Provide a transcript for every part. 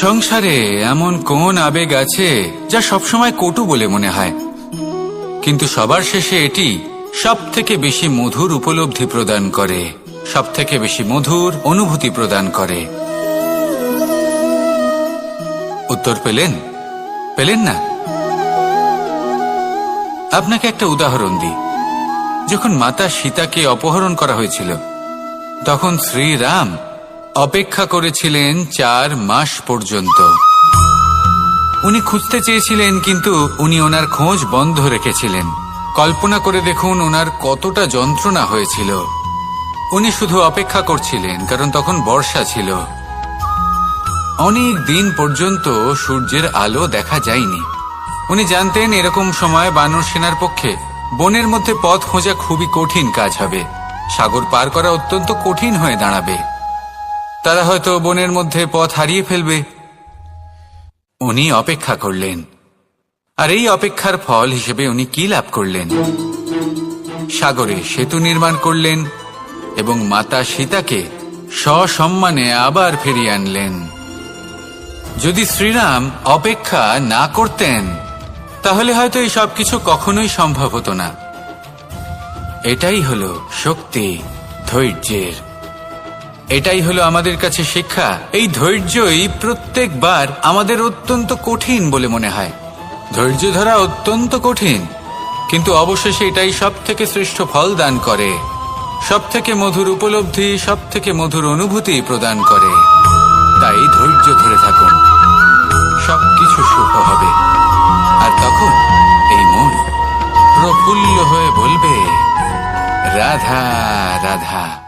সংসারে এমন কোন আবেগ আছে যা সবসময় কটু বলে মনে হয়। কিন্তু সবার শেষে এটি সব থেকে বেশি মধুর উপলব্ধি প্রদান করে সব থেকে বেশি মধুর অনুভূতি প্রদান করে। উত্তর পেলেন? পেলেন না? আপনাকে একটা উদাহরণ দিই। যখন মাতা সীতাকে অপহরণ করা হয়েছিল, তখন শ্রীরাম অপেক্ষা করেছিলেন চার মাস পর্যন্ত। উনি খুঁজতে চেয়েছিলেন, কিন্তু উনি ওনার খোঁজ বন্ধ রেখেছিলেন। কল্পনা করে দেখুন ওনার কতটা যন্ত্রণা হয়েছিল। উনি শুধু অপেক্ষা করছিলেন, কারণ তখন বর্ষা ছিল। অনেক দিন পর্যন্ত সূর্যের আলো দেখা যায়নি। উনি জানতেন এরকম সময় বানর সেনার পক্ষে বনের মধ্যে পথ খোঁজা খুবই কঠিন কাজ হবে। সাগর পার করা অত্যন্ত কঠিন হয়ে দাঁড়াবে। তারা হয়তো বনের মধ্যে পথ হারিয়ে ফেলবে। উনি অপেক্ষা করলেন। আর এই অপেক্ষার ফল হিসেবে উনি কি লাভ করলেন? সাগরে সেতু নির্মাণ করলেন এবং মাতা সীতাকে সসম্মানে আবার ফিরিয়ে আনলেন। যদি শ্রীরাম অপেক্ষা না করতেন, তাহলে হয়তো এই সবকিছু কখনোই সম্ভব হতো না। এটাই হলো শক্তি ধৈর্যের এটাই হলো আমাদের কাছে শিক্ষা। এই ধৈর্যই প্রত্যেকবার আমাদের অত্যন্ত কঠিন বলে মনে হয়। ধৈর্য ধরা অত্যন্ত কঠিন, কিন্তু অবশেষে এটাই সব থেকে শ্রেষ্ঠ ফল দান করে। সব থেকে মধুর উপলব্ধি সব থেকে মধুর অনুভূতি প্রদান করে। তাই ধৈর্য ধরে থাকুন। সবকিছু শুভ হবে। আর তখন এই মন প্রফুল্ল হয়ে বলবে, রাধা রাধা।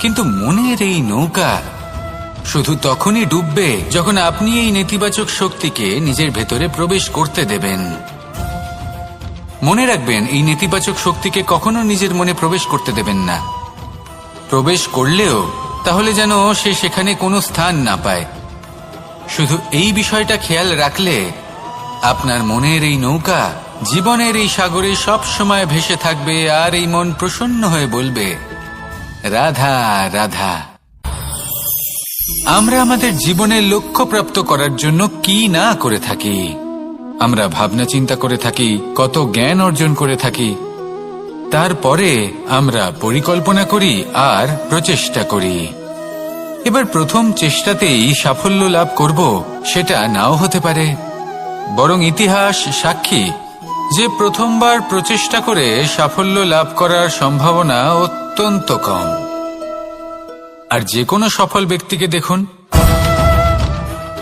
কিন্তু মনের এই নৌকা শুধু তখনই ডুববে যখন আপনি এই নেতিবাচক শক্তিকে নিজের ভেতরে প্রবেশ করতে দেবেন। মনে রাখবেন, এই নেতিবাচক শক্তিকে কখনো নিজের মনে প্রবেশ করতে দেবেন না। প্রবেশ করলেও তাহলে যেন সে সেখানে কোনো স্থান না পায়। শুধু এই বিষয়টা খেয়াল রাখলে আপনার মনের এই নৌকা জীবনের এই সাগরে সব সময় ভেসে থাকবে আর এই মন প্রসন্ন হয়ে বলবে রাধা রাধা। আমরা আমাদের জীবনের লক্ষ্য প্রাপ্ত করার জন্য কি না করে থাকি? আমরা ভাবনা চিন্তা করে থাকি, কত জ্ঞান অর্জন করে থাকি। তারপরে আমরা পরিকল্পনা করি আর প্রচেষ্টা করি। এবার প্রথম চেষ্টাতেই সাফল্য লাভ করব, সেটা নাও হতে পারে। বরং ইতিহাস সাক্ষী যে প্রথমবার প্রচেষ্টা করে সাফল্য লাভ করার সম্ভাবনা অত্যন্ত কম। আর যে কোনো সফল ব্যক্তিকে দেখুন।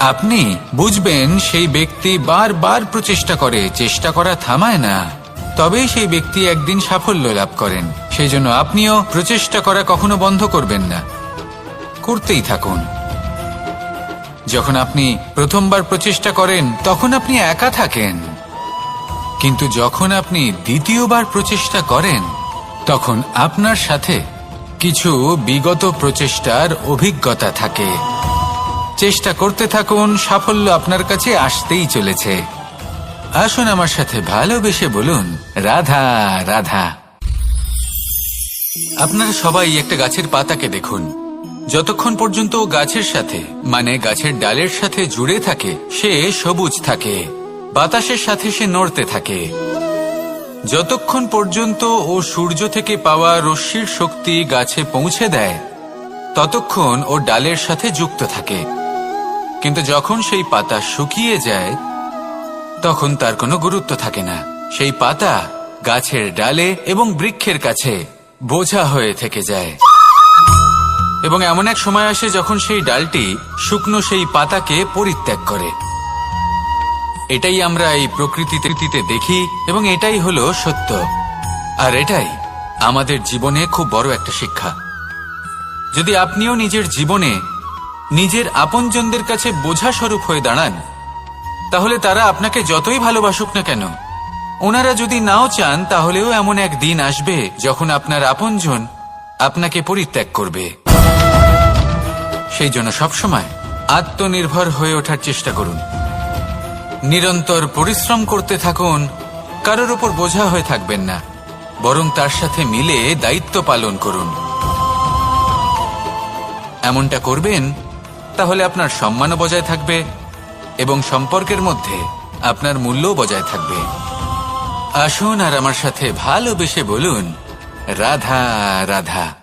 আপনি বুঝবেন সেই ব্যক্তি বারবার প্রচেষ্টা করে, চেষ্টা করা থামায় না। তবেই সেই ব্যক্তি একদিন সাফল্য লাভ করেন। সেই জন্য আপনিও প্রচেষ্টা করা কখনো বন্ধ করবেন না। করতেই থাকুন। যখন আপনি প্রথমবার প্রচেষ্টা করেন, তখন আপনি একা থাকেন। কিন্তু যখন আপনি দ্বিতীয়বার প্রচেষ্টা করেন, তখন আপনার সাথে কিছু বিগত প্রচেষ্টার অভিজ্ঞতা থাকে। চেষ্টা করতে থাকুন, সাফল্য আপনার কাছে আসতেই চলেছে। আসুন আমার সাথে ভালোবেসে বলুন, রাধা রাধা। আপনারা সবাই একটা গাছের পাতাকে দেখুন। যতক্ষণ পর্যন্ত গাছের সাথে মানে গাছের ডালের সাথে জুড়ে থাকে, সে সবুজ থাকে। বাতাসের সাথে সে নড়তে থাকে। যতক্ষণ পর্যন্ত ও সূর্য থেকে পাওয়া রশ্মির শক্তি গাছে পৌঁছে দেয়, ততক্ষণ ও ডালের সাথে যুক্ত থাকে। কিন্তু যখন সেই পাতা শুকিয়ে যায়, তখন তার কোনো গুরুত্ব থাকে না। সেই পাতা গাছের ডালে এবং বৃক্ষের কাছে বোঝা হয়ে থেকে যায়। এবং এমন এক সময় আসে যখন সেই ডালটি শুকনো সেই পাতাকে পরিত্যাগ করে। এটাই আমরা এই প্রকৃতিতে দেখি এবং এটাই হলো সত্য। আর এটাই আমাদের জীবনে খুব বড় একটা শিক্ষা। যদি আপনিও নিজের জীবনে নিজের আপনজনদের কাছে বোঝা স্বরূপ হয়ে দাঁড়ান, তাহলে তারা আপনাকে যতই ভালোবাসুক না কেন, ওনারা যদি নাও চান, তাহলেও এমন এক দিন আসবে যখন আপনার আপনজন আপনাকে পরিত্যাগ করবে। সেই জন্য সবসময় আত্মনির্ভর হয়ে ওঠার চেষ্টা করুন। নিরন্তর পরিশ্রম করতে থাকুন, কারোর ওপর বোঝা হয়ে থাকবেন না, বরং তার সাথে মিলে দায়িত্ব পালন করুন। এমনটা করবেন, তাহলে আপনার সম্মানও বজায় থাকবে এবং সম্পর্কের মধ্যে আপনার মূল্যও বজায় থাকবে। আসুন আর আমার সাথে ভালোবেসে বলুন, রাধা রাধা।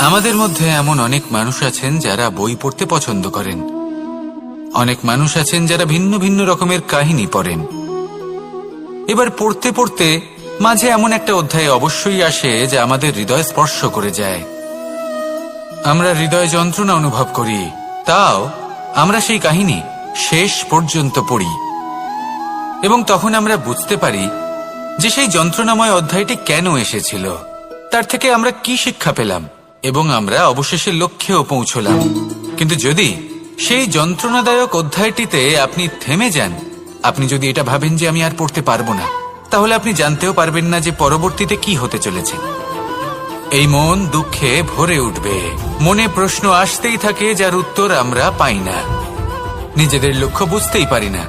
আমাদের মধ্যে এমন অনেক মানুষ আছেন যারা বই পড়তে পছন্দ করেন। অনেক মানুষ আছেন যারা ভিন্ন ভিন্ন রকমের কাহিনী পড়েন। এবার পড়তে পড়তে মাঝে এমন একটা অধ্যায় অবশ্যই আসে যা আমাদের হৃদয় স্পর্শ করে যায়। আমরা হৃদয় যন্ত্রণা অনুভব করি, তাও আমরা সেই কাহিনী শেষ পর্যন্ত পড়ি। এবং তখন আমরা বুঝতে পারি যে সেই যন্ত্রণাময় অধ্যায়টি কেন এসেছিল, তার থেকে আমরা কি শিক্ষা পেলাম, এবং আমরা অবশেষে লক্ষ্যেও পৌঁছলাম। কিন্তু যদি সেই যন্ত্রণাদায়ক অধ্যায়টিতে আপনি থেমে যান। আপনি যদি এটা ভাবেন যে আমি আর পড়তে পারব না, তাহলে আপনি জানতেও পারবেন না যে পরবর্তীতে কি হতে চলেছে। এই মন দুঃখে ভরে উঠবে। মনে প্রশ্ন আসতেই থাকে, যার উত্তর আমরা পাই না। নিজেদের লক্ষ্য বুঝতেই পারি না।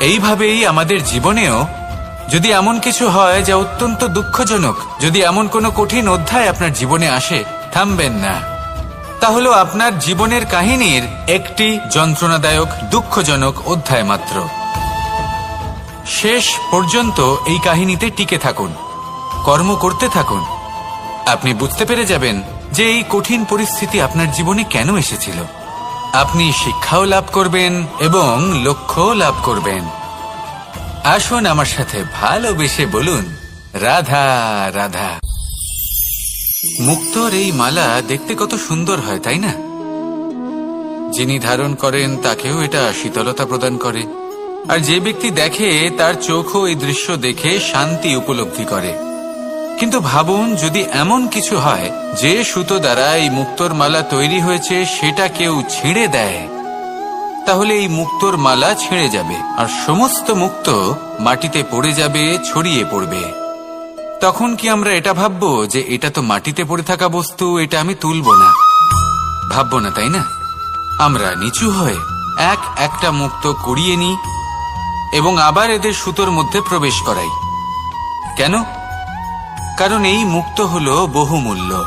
এইভাবেই আমাদের জীবনেও যদি এমন কিছু হয় যা অত্যন্ত দুঃখজনক, যদি এমন কোনো কঠিন অধ্যায় আপনার জীবনে আসে, থামবেন না। তাহলে আপনার জীবনের কাহিনীর একটি যন্ত্রণাদায়ক, দুঃখজনক অধ্যায় মাত্র। শেষ পর্যন্ত এই কাহিনীতে টিকে থাকুন, কর্ম করতে থাকুন। আপনি বুঝতে পেরে যাবেন যে এই কঠিন পরিস্থিতি আপনার জীবনে কেন এসেছিল। আপনি শিক্ষাও লাভ করবেন এবং লক্ষ্যও লাভ করবেন। আসুন আমার সাথে ভালোবেসে বলুন, রাধা রাধা। মুক্তর এই মালা দেখতে কত সুন্দর হয়, তাই না? যিনি ধারণ করেন তাকেও এটা শীতলতা প্রদান করে। আর যে ব্যক্তি দেখে, তার চোখও এই দৃশ্য দেখে শান্তি উপলব্ধি করে। কিন্তু ভাবুন, যদি এমন কিছু হয়, যে সুতো দ্বারা এই মুক্তোর মালা তৈরি হয়েছে, সেটা কেউ ছিঁড়ে দেয়। তাহলে এই মুক্তোর মালা ছিঁড়ে যাবে, আর সমস্ত মুক্ত মাটিতে পড়ে যাবে, ছড়িয়ে পড়বে। তখন কি আমরা এটা ভাববো যে এটা তো মাটিতে পড়ে থাকা বস্তু, এটা আমি তুলব না? ভাববো না, তাই না? আমরা নিচু হয়ে এক একটা মুক্ত কুড়িয়ে নিই এবং আবার এদের সুতোর মধ্যে প্রবেশ করাই। কেন? কারণ এই মুক্ত হল বহুমূল্য।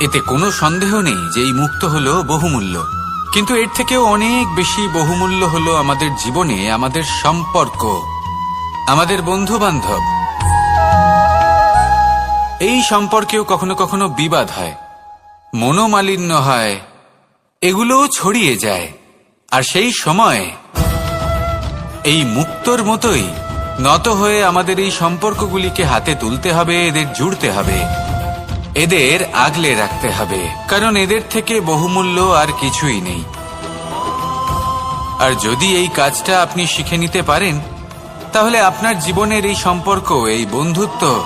এতে কোনো সন্দেহ নেই যে এই মুক্ত হল বহুমূল্য। কিন্তু এর থেকেও অনেক বেশি বহুমূল্য হলো আমাদের জীবনে, আমাদের সম্পর্ক, আমাদের বন্ধু বান্ধব এই সম্পর্কেও কখনো কখনো বিবাদ হয়। মনোমালিন্য হয়। এগুলোও ছড়িয়ে যায়। আর সেই সময় এই মুক্তর মতোই নত হয়ে আমাদের এই সম্পর্কগুলিকে হাতে তুলতে হবে, এদের জুড়তে হবে। এদের আগলে রাখতে হবে। কারণ এদের থেকে বহুমূল্য আর কিছুই নেই। আর যদি এই কাজটা আপনি শিখে নিতে পারেন, তাহলে আপনার জীবনের এই সম্পর্ক, এই বন্ধুত্ব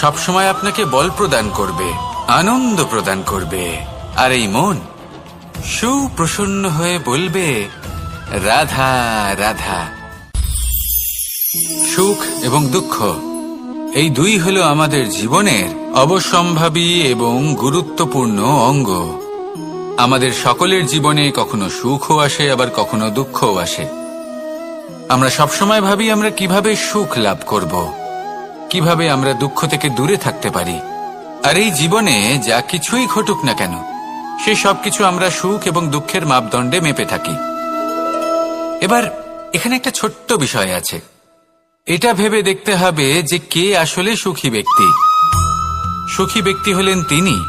সবসময় আপনাকে বল প্রদান করবে, আনন্দ প্রদান করবে, আর এই মন সুপ্রসন্ন হয়ে বলবে, রাধা রাধা। সুখ এবং দুঃখ, এই দুই হলো আমাদের জীবনের অবসম্ভাবী এবং গুরুত্বপূর্ণ অঙ্গ। আমাদের সকলের জীবনে কখনো সুখও আসে, আবার কখনো দুঃখও আসে। আমরা সবসময় ভাবি আমরা কীভাবে সুখ লাভ করব। কীভাবে আমরা দুঃখ থেকে দূরে থাকতে পারি? আর এই জীবনে যা কিছুই ঘটুক না কেন, সে সবকিছু আমরা সুখ এবং দুঃখের মাপদণ্ডে মেপে থাকি। এবার, এখানে একটা ছোট্ট বিষয় আছে। এটা ভেবে দেখতে হবে যে কে আসলে সুখী ব্যক্তি। সুখী ব্যক্তি হলেন তিনি,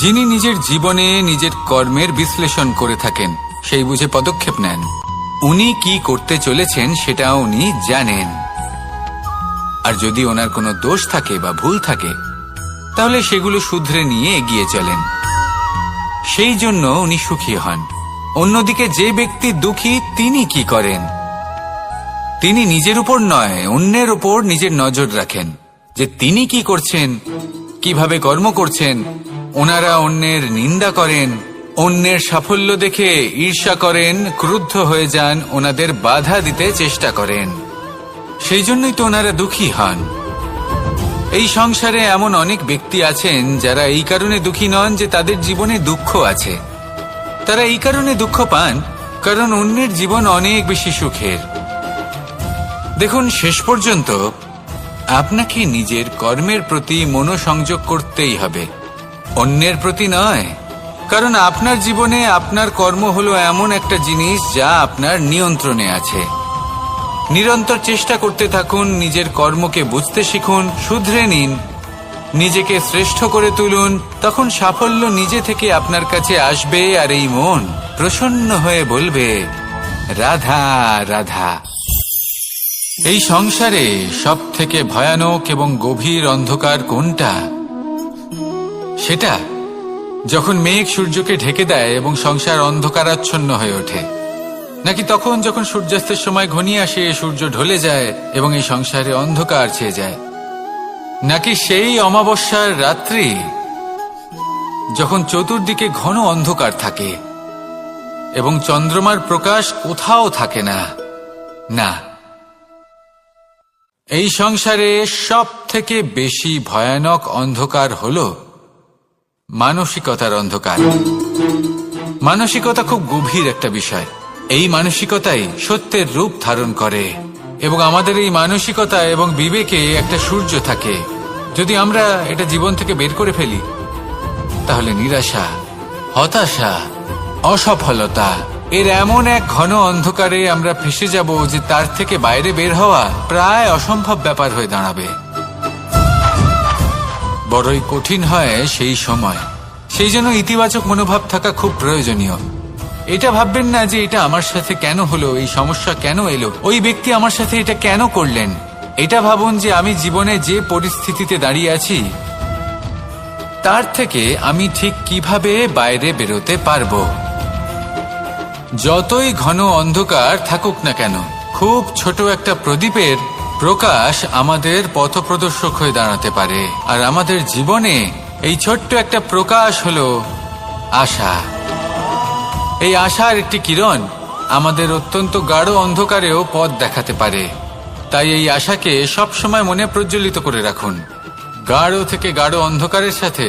যিনি নিজের জীবনে নিজের কর্মের বিশ্লেষণ করে থাকেন, সেই বুঝে পদক্ষেপ নেন। উনি কি করতে চলেছেন সেটা উনি জানেন। আর যদি ওনার কোনো দোষ থাকে বা ভুল থাকে, তাহলে সেগুলো শুধরে নিয়ে এগিয়ে চলেন। সেই জন্য উনি সুখী হন। অন্যদিকে যে ব্যক্তি দুঃখী, তিনি কি করেন? তিনি নিজের উপর নয়, অন্যের উপর নিজের নজর রাখেন যে তিনি কি করছেন, কীভাবে কর্ম করছেন, ওনারা অন্যের নিন্দা করেন, অন্যের সাফল্য দেখে ঈর্ষা করেন, ক্রুদ্ধ হয়ে যান, ওনাদের বাধা দিতে চেষ্টা করেন। সেই জন্যই তো ওনারা দুঃখী হন। এই সংসারে এমন অনেক ব্যক্তি আছেন যারা এই কারণে দুঃখী নন যে তাদের জীবনে দুঃখ আছে। তারা এই কারণে দুঃখ পান, কারণ অন্যের জীবন অনেক বেশি সুখের। দেখুন, শেষ পর্যন্ত আপনাকে নিজের কর্মের প্রতি মনোসংযোগ করতেই হবে। অন্যের প্রতি নয়, কারণ আপনার জীবনে আপনার কর্ম হলো এমন একটা জিনিস যা আপনার নিয়ন্ত্রণে আছে। নিরন্তর চেষ্টা করতে থাকুন, নিজের কর্মকে বুঝতে শিখুন, শুধরে নিন, নিজেকে শ্রেষ্ঠ করে তুলুন, তখন সাফল্য নিজে থেকে আপনার কাছে আসবে আর এই মন প্রসন্ন হয়ে বলবে, রাধা রাধা। এই সংসারে সব থেকে ভয়ানক এবং গভীর অন্ধকার কোনটা? সেটা, যখন মেঘ সূর্যকে ঢেকে দেয় এবং সংসার অন্ধকারাচ্ছন্ন হয়ে ওঠে। নাকি তখন যখন সূর্যাস্তের সময় ঘনিয়ে আসে, সূর্য ঢলে যায় এবং এই সংসারে অন্ধকার ছেয়ে যায়? নাকি সেই অমাবস্যার রাত্রি, যখন চতুর্দিকে ঘন অন্ধকার থাকে এবং চন্দ্রমার প্রকাশ কোথাও থাকে না? না। এই সংসারে সব থেকে বেশি ভয়ানক অন্ধকার হল মানসিকতার অন্ধকার। মানসিকতা খুব গভীর একটা বিষয়। এই মানসিকতাই সত্যের রূপ ধারণ করে এবং আমাদের এই মানসিকতা এবং বিবেকে একটা সূর্য থাকে। যদি আমরা এটা জীবন থেকে বের করে ফেলি, তাহলে নিরাশা, হতাশা, অসফলতা, এর এমন এক ঘন অন্ধকারে আমরা ফেসে যাব যে তার থেকে বাইরে বের হওয়া প্রায় অসম্ভব ব্যাপার হয়ে দাঁড়াবে। বড়ই কঠিন হয় সেই সময়। সেই জন্য ইতিবাচক মনোভাব থাকা খুব প্রয়োজনীয়। এটা ভাববেন না যে এটা আমার সাথে কেন হলো, এই সমস্যা কেন এলো, ওই ব্যক্তি আমার সাথে এটা কেন করলেন? এটা ভাবুন যে আমি জীবনে যে পরিস্থিতিতে দাঁড়িয়ে আছি, তার থেকে আমি ঠিক কীভাবে বাইরে বেরোতে পারব? যতই ঘন অন্ধকার থাকুক না কেন, খুব ছোট একটা প্রদীপের প্রকাশ আমাদের পথপ্রদর্শক হয়ে দাঁড়াতে পারে। আর আমাদের জীবনে এই ছোট্ট একটা প্রকাশ হলো আশা। এই আশার একটি কিরণ আমাদের অত্যন্ত গাঢ় অন্ধকারেও পথ দেখাতে পারে। তাই এই আশাকে সবসময় মনে প্রজ্বলিত করে রাখুন। গাঢ় থেকে গাঢ় অন্ধকারের সাথে